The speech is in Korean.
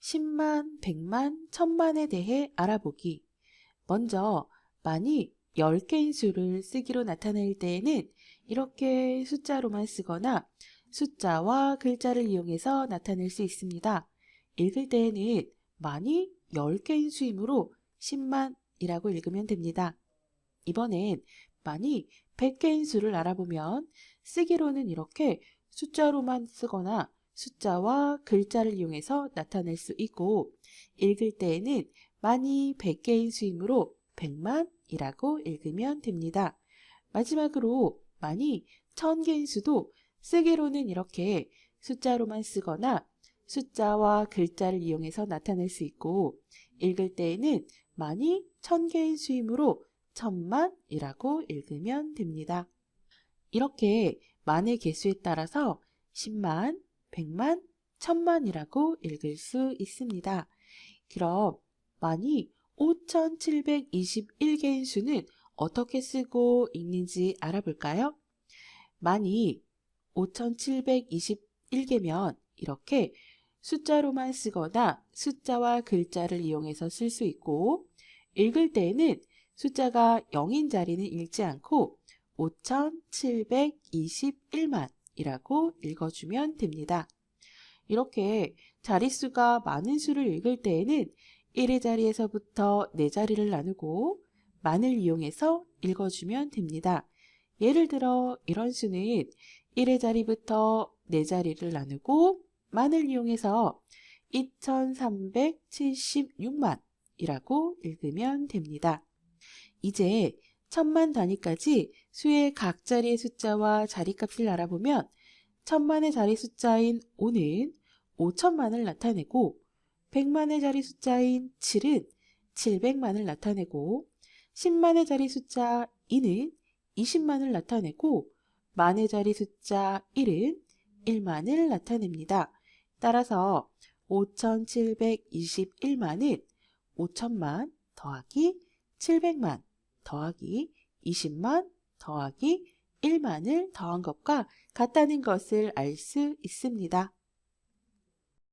10만, 100만, 1000만에 대해 알아보기. 먼저 만이 10개인 수를 쓰기로 나타낼 때에는 이렇게 숫자로만 쓰거나 숫자와 글자를 이용해서 나타낼 수 있습니다. 읽을 때에는 만이 10개인 수이므로 10만이라고 읽으면 됩니다. 이번엔 만이 100개인 수를 알아보면 쓰기로는 이렇게 숫자로만 쓰거나 숫자와 글자를 이용해서 나타낼 수 있고 읽을 때에는 만이 100개인 수이므로 100만이라고 읽으면 됩니다. 마지막으로 만이 1000개인 수도 쓰기로는 이렇게 숫자로만 쓰거나 숫자와 글자를 이용해서 나타낼 수 있고 읽을 때에는 만이 1000개인 수이므로 천만이라고 읽으면 됩니다. 이렇게 만의 개수에 따라서 10만, 100만, 1000만이라고 읽을 수 있습니다. 그럼 만이 5721개인 수는 어떻게 쓰고 읽는지 알아볼까요? 만이 5721개면 이렇게 숫자로만 쓰거나 숫자와 글자를 이용해서 쓸 수 있고 읽을 때에는 숫자가 0인 자리는 읽지 않고 5721만 이라고 읽어주면 됩니다. 이렇게 자릿수가 많은 수를 읽을 때에는 1의 자리에서부터 4자리를 나누고 만을 이용해서 읽어주면 됩니다. 예를 들어 이런 수는 1의 자리부터 4자리를 나누고 만을 이용해서 2376만이라고 읽으면 됩니다. 이제 천만 단위까지 수의 각 자리의 숫자와 자리값을 알아보면 천만의 자리 숫자인 5는 5천만을 나타내고 100만의 자리 숫자인 7은 700만을 나타내고 10만의 자리 숫자 2는 20만을 나타내고 만의 자리 숫자 1은 1만을 나타냅니다. 따라서 5721만은 5천만 더하기 700만 더하기 20만 더하기 1만을 더한 것과 같다는 것을 알 수 있습니다.